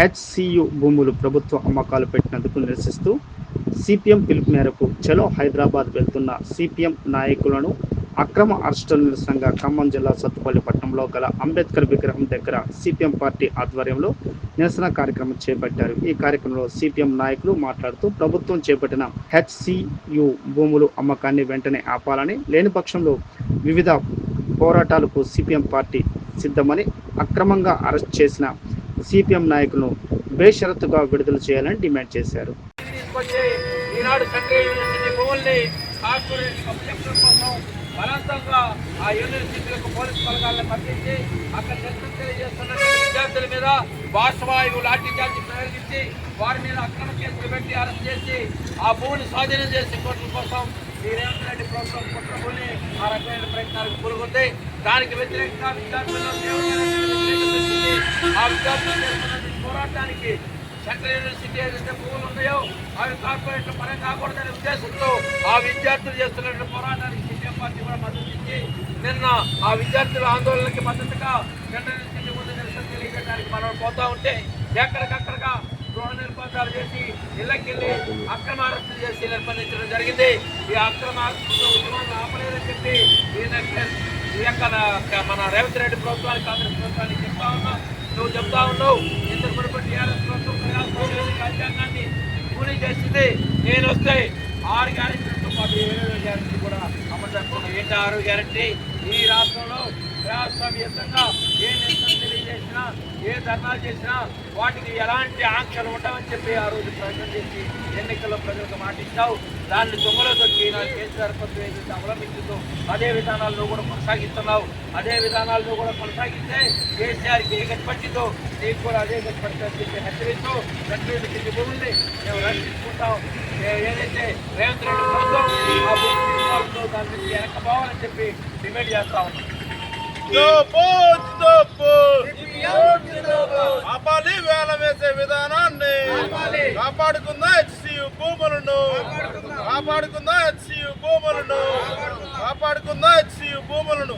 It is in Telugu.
హెచ్సియు భూములు ప్రభుత్వ అమ్మకాలు పెట్టినందుకు నిరసిస్తూ సిపిఎం పిలుపు మేరకు చలో హైదరాబాద్ వెళ్తున్న సిపిఎం నాయకులను అక్రమ అరెస్టుల నిరసనగా ఖమ్మం జిల్లా సత్తుపల్లి పట్టణంలో గల అంబేద్కర్ విగ్రహం దగ్గర సిపిఎం పార్టీ ఆధ్వర్యంలో నిరసన కార్యక్రమం చేపట్టారు. ఈ కార్యక్రమంలో సిపిఎం నాయకులు మాట్లాడుతూ ప్రభుత్వం చేపట్టిన హెచ్సియు భూములు అమ్మకాన్ని వెంటనే ఆపాలని లేని పక్షంలో వివిధ పోరాటాలకు సిపిఎం పార్టీ సిద్ధమని అక్రమంగా అరెస్ట్ చేసిన సిపిఎం నాయకులను బేషరతుగా విడుదల చేయాలని డిమాండ్ చేశారు. తీసుకొచ్చి ఈనాడు సెంట్రల్ యూనివర్సిటీ భూముల్ని కార్పొరేట్ అభ్యర్థుల కోసం బలవంతంగా ఆ యూనివర్సిటీలకు పోలీస్ బలగాలను పంపించి అక్కడ నిరసన తెలియజేస్తున్న విద్యార్థుల మీద బాష్వాయువు లాఠీ చార్జీ ప్రయోగించి వారి మీద అక్రమ కేసులు పెట్టి అరెస్ట్ చేసి ఆ భూమిని స్వాధీనం చేసి కోర్టుల కోసం ఈ రేవంత్ రెడ్డి ప్రభుత్వం కుట్రభూని ఆ రకమైన ప్రయత్నాలకు పురుగుంది దానికి వ్యతిరేకంగా విద్యార్థుల్లో ఆ విద్యార్థులు చేస్తున్న పోరాటానికి సెంట్రల్ యూనివర్సిటీ ఏదైతే భూములు ఉన్నాయో అవి కార్పొరేట్ పరం కాకూడదనే ఉద్దేశంతో ఆ విద్యార్థులు చేస్తున్న పోరాటానికి సిపిఎం పార్టీ కూడా మద్దతు ఇచ్చి నిన్న ఆ విద్యార్థుల ఆందోళనకి మద్దతుగా సెంట్రల్ యూనివర్సిటీ ముందు నిరసన తెలియజేయడానికి మనం పోతా ఉంటే ఎక్కడికక్కడగా గృహ నిర్బంధాలు చేసి ఇళ్ళకెళ్ళి అక్రమ అరెస్టులు చేసి నిర్బంధించడం జరిగింది. ఈ అక్రమ అరెస్టులు ఉద్యమాన్ని ఆపలేదని చెప్పి ఈ యొక్క మన రేవంత్ రెడ్డి ప్రభుత్వానికి కాంగ్రెస్ ప్రభుత్వానికి చెప్తా ఉన్నాం. నువ్వు చెప్తా ఉన్నావు. ఇంతకు మునుపు టీఆర్ఎస్ ప్రభుత్వం ప్రజాస్వామ్యాన్ని రాజ్యాంగాన్ని పూర్తి చేసింది. నేను వస్తే ఆరు గ్యారెంటీలతో పాటు ఏడు గ్యారెంటీ కూడా అమలు జరుపుకున్నాం ఏంటి ఆరు గ్యారెంటీ ఈ రాష్ట్రంలో ప్రజాస్వామ్యంగా ఏ నిరసన చేసినా ఏ ధర్నాలు చేసినా వాటికి ఎలాంటి ఆంక్షలు ఉండవని చెప్పి ఆ రోజు ప్రకటన చేసి ఎన్నికల్లో ప్రజలకు మాటిస్తావు దాన్ని దొంగలో దొరికి కేసీఆర్ ప్రభుత్వం ఏదైతే అవలంబిస్తుందో అదే విధానాలను కూడా కొనసాగిస్తున్నావు. అదే విధానాలను కూడా కొనసాగిస్తే కేసీఆర్కి ఏ గతి పట్టిందో నీకు కూడా అదే గతి చెప్పి హెచ్చరిస్తూ రెండు కింది భూముల్ని మేము రక్షించుకుంటాం. ఏదైతే రేవంత్ రెడ్డి ప్రభుత్వం ఆ భూమి దాని నుంచి వెనకపోవాలని చెప్పి డిమాండ్ చేస్తా ఉన్నాం. కాపాడుకుందా హెచ్సియు భూములను? కాపాడుకుందా హెచ్సియు భూములను? కాపాడుకుందా హెచ్సియు భూములను?